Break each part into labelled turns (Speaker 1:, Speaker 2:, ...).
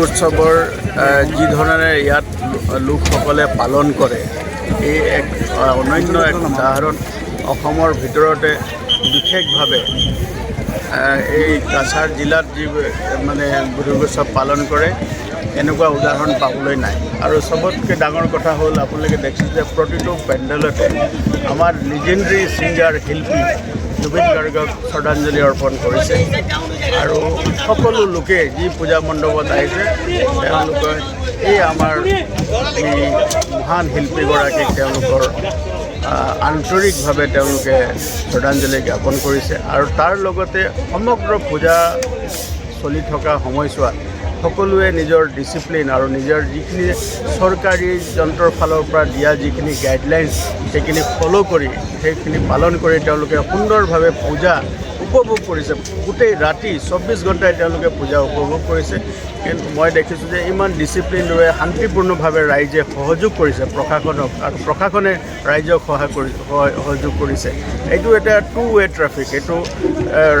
Speaker 1: দুৰ্গোৎসৱৰ যি ইয়াত লোকসকলে পালন কৰে, এই এক অনন্য এক উদাহৰণ অসমৰ ভিতৰতে বিশেষভাৱে এই কাছাৰ জিলাত যি মানে দুৰ্গোৎসৱ পালন কৰে, এনেকুৱা উদাহৰণ পাবলৈ নাই। আৰু চবতকৈ ডাঙৰ কথা হ'ল, আপোনালোকে দেখিছে যে প্ৰতিটো পেণ্ডেলতে আমাৰ লিজেণ্ডৰী ছিংগাৰ শিল্পী জুবিন গাৰ্গক শ্ৰদ্ধাঞ্জলি অৰ্পণ কৰিছে। আৰু সকলো লোকে যি পূজা মণ্ডপত আহিছে, তেওঁলোকে এই আমাৰ এই মহান শিল্পীগৰাকীক তেওঁলোকৰ আন্তৰিকভাৱে তেওঁলোকে শ্ৰদ্ধাঞ্জলি জ্ঞাপন কৰিছে। আৰু তাৰ লগতে সমগ্ৰ পূজা চলি থকা সময়ছোৱাত সকলোৱে নিজৰ ডিচিপ্লিন আৰু নিজৰ যিখিনি চৰকাৰী যন্ত্ৰৰ ফালৰ পৰা দিয়া যিখিনি গাইডলাইনছ সেইখিনি ফ'ল' কৰি, সেইখিনি পালন কৰি তেওঁলোকে সুন্দৰভাৱে পূজা উপভোগ কৰিছে। গোটেই ৰাতি চৌব্বিছ ঘণ্টাই তেওঁলোকে পূজা উপভোগ কৰিছে। কিন্তু মই দেখিছোঁ যে ইমান ডিচিপ্লিনৰে শান্তিপূৰ্ণভাৱে ৰাইজে সহযোগ কৰিছে, প্ৰশাসনক আৰু প্ৰশাসনে ৰাইজক সহায় কৰি, সহায়- সহযোগ কৰিছে। এইটো এটা টু ৱে ট্ৰাফিক এইটো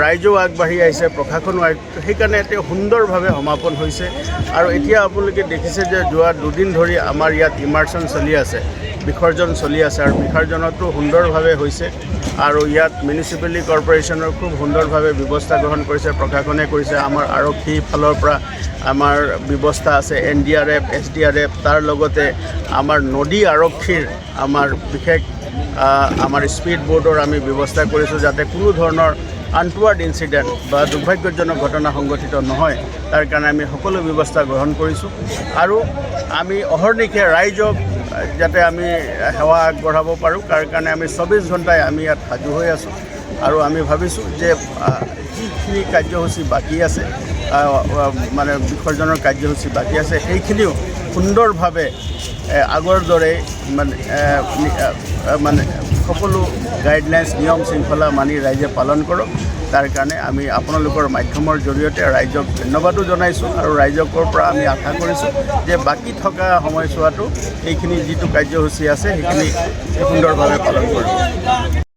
Speaker 1: ৰাইজেও আগবাঢ়ি আহিছে, প্ৰশাসনো সেইকাৰণে এটি সুন্দৰভাৱে সমাপন হৈছে। আৰু এতিয়া আপোনালোকে দেখিছে যে যোৱা দুদিন ধৰি আমাৰ ইয়াত ইমাৰ্চন চলি আছে, বিসৰ্জন চলি আছে আৰু বিসৰ্জনতো সুন্দৰভাৱে হৈছে। আৰু ইয়াত মিউনিচিপেলিটি কৰ্প'ৰেশ্যনৰ খুব সুন্দৰভাৱে ব্যৱস্থা গ্ৰহণ কৰিছে, প্ৰশাসনে কৰিছে, আমাৰ আৰক্ষী ফালৰ পৰা আমাৰ ব্যৱস্থা আছে, N D R F, S D R F, তাৰ লগতে আমাৰ নদী আৰক্ষীৰ আমাৰ বিশেষ আমাৰ স্পীড বোৰ্ডৰ আমি ব্যৱস্থা কৰিছোঁ যাতে কোনো ধৰণৰ আনটুৱাৰ্ড ইনচিডেণ্ট বা দুৰ্ভাগ্যজনক ঘটনা সংঘটিত নহয়, তাৰ কাৰণে আমি সকলো ব্যৱস্থা গ্ৰহণ কৰিছোঁ। আৰু আমি অহৰ্নিশে ৰাইজক, যাতে আমি সেৱা আগবঢ়াব পাৰোঁ, তাৰ কাৰণে আমি চৌবিছ ঘণ্টাই আমি ইয়াত সাজু হৈ আছোঁ। আৰু আমি ভাবিছোঁ যে যিখিনি কাৰ্যসূচী বাকী আছে মানে বিসৰ্জনৰ কাৰ্যসূচী বাকী আছে, সেইখিনিও সুন্দৰভাৱে আগৰ দৰে মানে মানে সকলো গাইডলাইনছ নিয়ম, শৃংখলা মানি ৰাইজে পালন কৰক। তাৰ কাৰণে আমি আপোনালোকৰ মাধ্যমৰ জৰিয়তে ৰাইজক ধন্যবাদো জনাইছোঁ আৰু ৰাইজকৰ পৰা আমি আশা কৰিছোঁ যে বাকী থকা সময়ছোৱাতো এইখিনি যিটো কাৰ্যসূচী আছে, সেইখিনি সুন্দৰভাৱে পালন কৰিব।